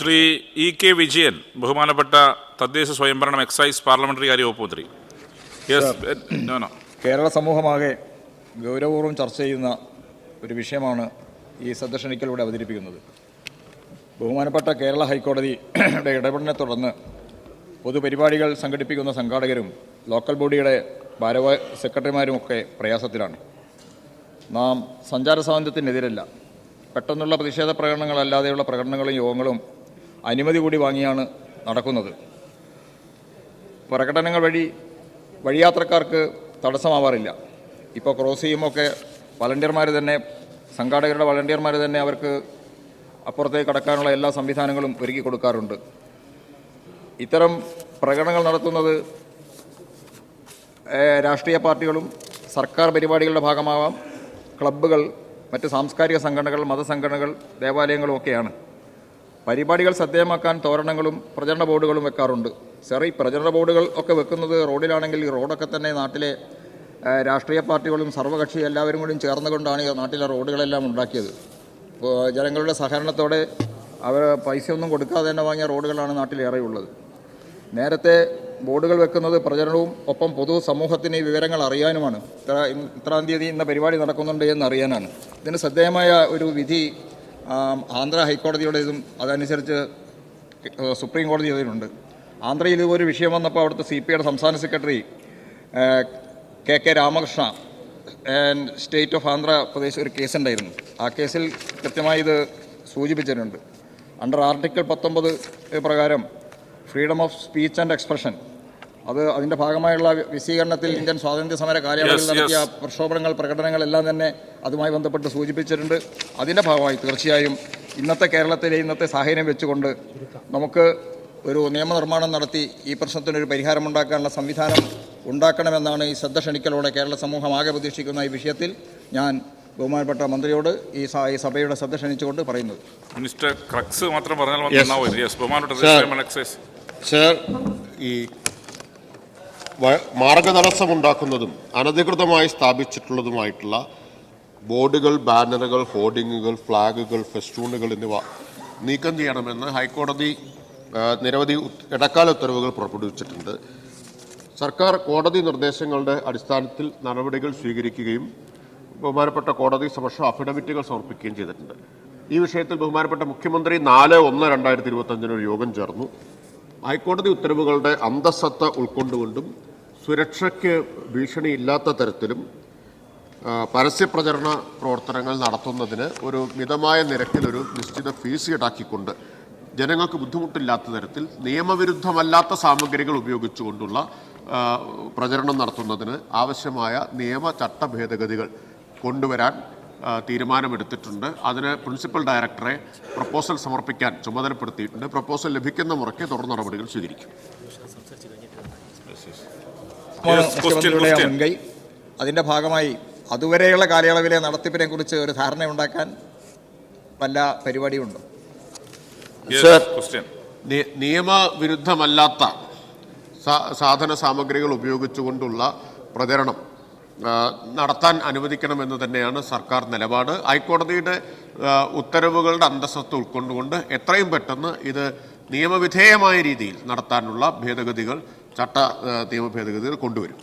Shri E K Vijayan ബഹുമാനപ്പെട്ട തദ്ദേശ സ്വയംഭരണം excise parliamentary കാര്യ വകുപ്പ് മന്ത്രി നോ കേരള സമൂഹമാകെ ഗൗരവപൂർവം ചർച്ച ചെയ്യുന്ന ഒരു വിഷയമാണ് ഈ സന്ദർശനിക്കലൂടെ അവതരിപ്പിക്കുന്നത്. ബഹുമാനപ്പെട്ട കേരള ഹൈക്കോടതിയുടെ ഇടപെടലിനെ തുടർന്ന് പൊതുപരിപാടികൾ സംഘടിപ്പിക്കുന്ന സംഘാടകരും ലോക്കൽ ബോഡിയുടെ ഭാരവാ സെക്രട്ടറിമാരുമൊക്കെ പ്രയാസത്തിലാണ്. നാം സഞ്ചാര സ്വാതന്ത്ര്യത്തിനെതിരല്ല. പെട്ടെന്നുള്ള പ്രതിഷേധ പ്രകടനങ്ങളല്ലാതെയുള്ള പ്രകടനങ്ങളും യോഗങ്ങളും അനുമതി കൂടി വാങ്ങിയാണ് നടക്കുന്നത്. പ്രകടനങ്ങൾ വഴി വഴിയാത്രക്കാർക്ക് തടസ്സമാവാറില്ല. ഇപ്പോൾ ക്രോസ് ചെയ്യുമൊക്കെ വളണ്ടിയർമാർ തന്നെ സംഘാടകരുടെ വളണ്ടിയർമാർ തന്നെ അവർക്ക് അപ്പുറത്തേക്ക് കടക്കാനുള്ള എല്ലാ സംവിധാനങ്ങളും ഒരുക്കി കൊടുക്കാറുണ്ട്. ഇത്തരം പ്രകടനങ്ങൾ നടത്തുന്നത് രാഷ്ട്രീയ പാർട്ടികളും സർക്കാർ പരിപാടികളുടെ ഭാഗമാവാം ക്ലബ്ബുകൾ മറ്റ് സാംസ്കാരിക സംഘടനകൾ മതസംഘടനകൾ ദേവാലയങ്ങളും ഒക്കെയാണ്. പരിപാടികൾ ശ്രദ്ധേയമാക്കാൻ തോരണങ്ങളും പ്രചരണ ബോർഡുകളും വെക്കാറുണ്ട്. സാർ ഈ പ്രചരണ ബോർഡുകൾ ഒക്കെ വെക്കുന്നത് റോഡിലാണെങ്കിൽ ഈ റോഡൊക്കെ തന്നെ നാട്ടിലെ രാഷ്ട്രീയ പാർട്ടികളും സർവകക്ഷി എല്ലാവരും കൂടിയും ചേർന്നുകൊണ്ടാണ് ഈ നാട്ടിലെ റോഡുകളെല്ലാം ഉണ്ടാക്കിയത്. ജനങ്ങളുടെ സഹകരണത്തോടെ അവർ പൈസയൊന്നും കൊടുക്കാതെ തന്നെ വാങ്ങിയ റോഡുകളാണ് നാട്ടിലേറെയുള്ളത്. നേരത്തെ ബോർഡുകൾ വെക്കുന്നത് പ്രചരണവും ഒപ്പം പൊതു സമൂഹത്തിന് ഈ വിവരങ്ങൾ അറിയാനുമാണ്. ഇത്ര ഇത്രാം തീയതി ഇന്ന പരിപാടി നടക്കുന്നുണ്ട് എന്ന് അറിയാനാണ് ഇതിന് ശ്രദ്ധേയമായ ഒരു വിധി ആന്ധ്ര ഹൈക്കോടതിയുടേതും അതനുസരിച്ച് സുപ്രീം കോടതിയുടേതുണ്ട് ആന്ധ്രയിൽ ഒരു വിഷയം വന്നപ്പോൾ അവിടുത്തെ സി പി ഐയുടെ സംസ്ഥാന secretary K K Ramakrishna and state of Andhra Pradesh ഒരു കേസുണ്ടായിരുന്നു. ആ കേസിൽ കൃത്യമായി ഇത് സൂചിപ്പിച്ചിട്ടുണ്ട്. അണ്ടർ ആർട്ടിക്കിൾ പത്തൊമ്പത് പ്രകാരം freedom of speech and expression അത് അതിന്റെ ഭാഗമായുള്ള വിശീകരണത്തിൽ ഇന്ത്യൻ സ്വാതന്ത്ര്യ സമര കാലയളവിൽ നടത്തിയ പ്രക്ഷോഭങ്ങൾ പ്രക്ഷോഭങ്ങൾ പ്രകടനങ്ങളെല്ലാം തന്നെ അതുമായി ബന്ധപ്പെട്ട് സൂചിപ്പിച്ചിട്ടുണ്ട്. അതിന്റെ ഭാഗമായി തീർച്ചയായും ഇന്നത്തെ കേരളത്തിലെ ഇന്നത്തെ സാഹചര്യം വെച്ചുകൊണ്ട് നമുക്ക് ഒരു നിയമനിർമ്മാണം നടത്തി ഈ പ്രശ്നത്തിനൊരു പരിഹാരമുണ്ടാക്കാനുള്ള സംവിധാനം ഉണ്ടാക്കണമെന്നാണ് ഈ ശ്രദ്ധ ക്ഷണിക്കലോടെ കേരള സമൂഹം ആകെ പ്രതീക്ഷിക്കുന്ന ഈ വിഷയത്തിൽ ഞാൻ ബഹുമാനപ്പെട്ട മന്ത്രിയോട് ഈ സഭയുടെ ശ്രദ്ധ ക്ഷണിച്ചുകൊണ്ട് പറയുന്നത്. മിനിസ്റ്റർ ക്രക്സ് മാത്രം പറഞ്ഞാൽ ബഹുമാനപ്പെട്ട. സർ ഈ മാർഗതടസ്സമുണ്ടാക്കുന്നതും അനധികൃതമായി സ്ഥാപിച്ചിട്ടുള്ളതുമായിട്ടുള്ള ബോർഡുകൾ ബാനറുകൾ ഹോർഡിങ്ങുകൾ ഫ്ലാഗുകൾ ഫെസ്റ്റൂണുകൾ എന്നിവ നീക്കം ചെയ്യണമെന്ന് ഹൈക്കോടതി നിരവധി ഇടക്കാല ഉത്തരവുകൾ പുറപ്പെടുവിച്ചിട്ടുണ്ട്. സർക്കാർ കോടതി നിർദ്ദേശങ്ങളുടെ അടിസ്ഥാനത്തിൽ നടപടികൾ സ്വീകരിക്കുകയും ബഹുമാനപ്പെട്ട കോടതി സമക്ഷം അഫിഡവിറ്റുകൾ സമർപ്പിക്കുകയും ചെയ്തിട്ടുണ്ട്. ഈ വിഷയത്തിൽ ബഹുമാനപ്പെട്ട മുഖ്യമന്ത്രി നാല് ഒന്ന് രണ്ടായിരത്തി ഇരുപത്തഞ്ചിന് ഒരു യോഗം ചേർന്നു. ഹൈക്കോടതി ഉത്തരവുകളുടെ അന്തസ്സത്ത ഉൾക്കൊണ്ടുകൊണ്ടും സുരക്ഷയ്ക്ക് ഭീഷണിയില്ലാത്ത തരത്തിലും പരസ്യപ്രചരണ പ്രവർത്തനങ്ങൾ നടത്തുന്നതിന് ഒരു മിതമായ നിരക്കിലൊരു നിശ്ചിത ഫീസ് ഈടാക്കിക്കൊണ്ട് ജനങ്ങൾക്ക് ബുദ്ധിമുട്ടില്ലാത്ത തരത്തിൽ നിയമവിരുദ്ധമല്ലാത്ത സാമഗ്രികൾ ഉപയോഗിച്ചുകൊണ്ടുള്ള പ്രചരണം നടത്തുന്നതിന് ആവശ്യമായ നിയമ ചട്ട ഭേദഗതികൾ കൊണ്ടുവരാൻ തീരുമാനമെടുത്തിട്ടുണ്ട്. അതിന് പ്രിൻസിപ്പൽ ഡയറക്ടറെ പ്രപ്പോസൽ സമർപ്പിക്കാൻ ചുമതലപ്പെടുത്തിയിട്ടുണ്ട്. പ്രപ്പോസൽ ലഭിക്കുന്ന മുറയ്ക്ക് തുടർ നടപടികൾ സ്വീകരിക്കും. മുഖ്യമന്ത്രിയുടെ. മുൻകൈ അതിന്റെ ഭാഗമായി അതുവരെയുള്ള കാലയളവിലെ നടത്തിപ്പിനെ കുറിച്ച് ഒരു ധാരണ ഉണ്ടാക്കാൻ വല്ല പരിപാടിയുണ്ടോ? നിയമവിരുദ്ധമല്ലാത്ത സാധന സാമഗ്രികൾ ഉപയോഗിച്ചുകൊണ്ടുള്ള പ്രചരണം നടത്താൻ അനുവദിക്കണമെന്ന് തന്നെയാണ് സർക്കാർ നിലപാട്. ഹൈക്കോടതിയുടെ ഉത്തരവുകളുടെ അന്തസ്സത്ത് ഉൾക്കൊണ്ടുകൊണ്ട് എത്രയും പെട്ടെന്ന് ഇത് നിയമവിധേയമായ രീതിയിൽ നടത്താനുള്ള ഭേദഗതികൾ ചട്ട നിയമ ഭേദഗതികൾ കൊണ്ടുവരും.